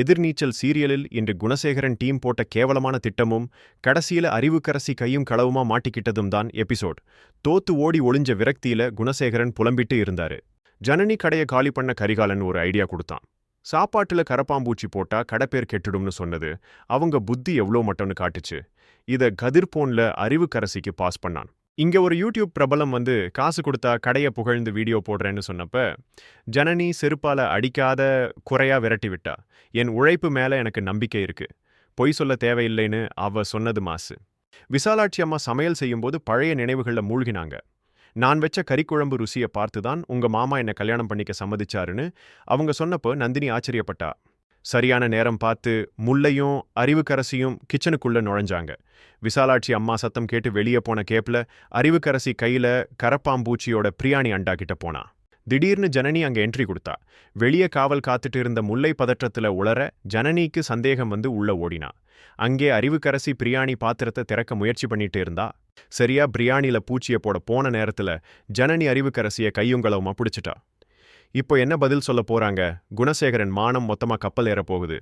எதிர்நீச்சல் சீரியலில் இன்று குணசேகரன் டீம் போட்ட கேவலமான திட்டமும் கடைசியில அறிவுக்கரசி கையும் களவுமா மாட்டிக்கிட்டதும் தான் எபிசோட். தோத்து ஓடி ஒளிஞ்ச விரக்தியில குணசேகரன் புலம்பிட்டு இருந்தாரு. ஜனனி கடையை காலி பண்ண கரிகாலன் ஒரு ஐடியா கொடுத்தான். சாப்பாட்டுல கரப்பாம்பூச்சி போட்டா கடப்பேர் கெட்டுடும்னு சொன்னது அவங்க புத்தி எவ்வளோ மட்டம்னு காட்டுச்சு. இத கதிர்போன்ல அறிவுக்கரசிக்கு பாஸ் பண்ணான். இங்க ஒரு யூடியூப் பிரபலம் வந்து காசு கொடுத்தா கடைய புகழ்ந்து வீடியோ போடுறேன்னு சொன்னப்ப ஜனனி செருப்பால அடிக்காத குறையா விரட்டி விட்டா. என் உழைப்பு மேல எனக்கு நம்பிக்கை இருக்கு. பொய் சொல்ல தேவையில்லைன்னு அவ சொன்னது மாசு. விசாலாட்சி அம்மா சமையல் செய்யும்போது பழைய நினைவுகளில் மூழ்கினாங்க. நான் வச்ச கறிக்குழம்பு ருசியை பார்த்து தான் உங்க மாமா என்ன கல்யாணம் பண்ணிக்க சம்மதிச்சாருன்னு அவங்க சொன்னப்போ நந்தினி ஆச்சரியப்பட்டா. சரியான நேரம் பார்த்து முல்லையும் அறிவுக்கரசியும் கிச்சனுக்குள்ள நுழைஞ்சாங்க. விசாலாட்சி அம்மா சத்தம் கேட்டு வெளியே போன கேப்ல அறிவுக்கரசி கையில கரப்பாம்பூச்சியோட பிரியாணி அண்டா கிட்ட போனா. திடீர்னு ஜனனி அங்க என்ட்ரி கொடுத்தா. வெளியே காவல் காத்துட்டு இருந்த முல்லை பதற்றத்துல உளர ஜனனிக்கு சந்தேகம் வந்து உள்ள ஓடினா. அங்கே அறிவுக்கரசி பிரியாணி பாத்திரத்தை திறக்க முயற்சி பண்ணிட்டு இருந்தா. சரியா பிரியாணில பூச்சிய போட போன நேரத்துல ஜனனி அறிவுக்கரசிய கையுங்களவுமா பிடிச்சிட்டா. இப்போ என்ன பதில் சொல்ல போறாங்க? குணசேகரன் மானம் மொத்தமா கப்பல் ஏற போகுது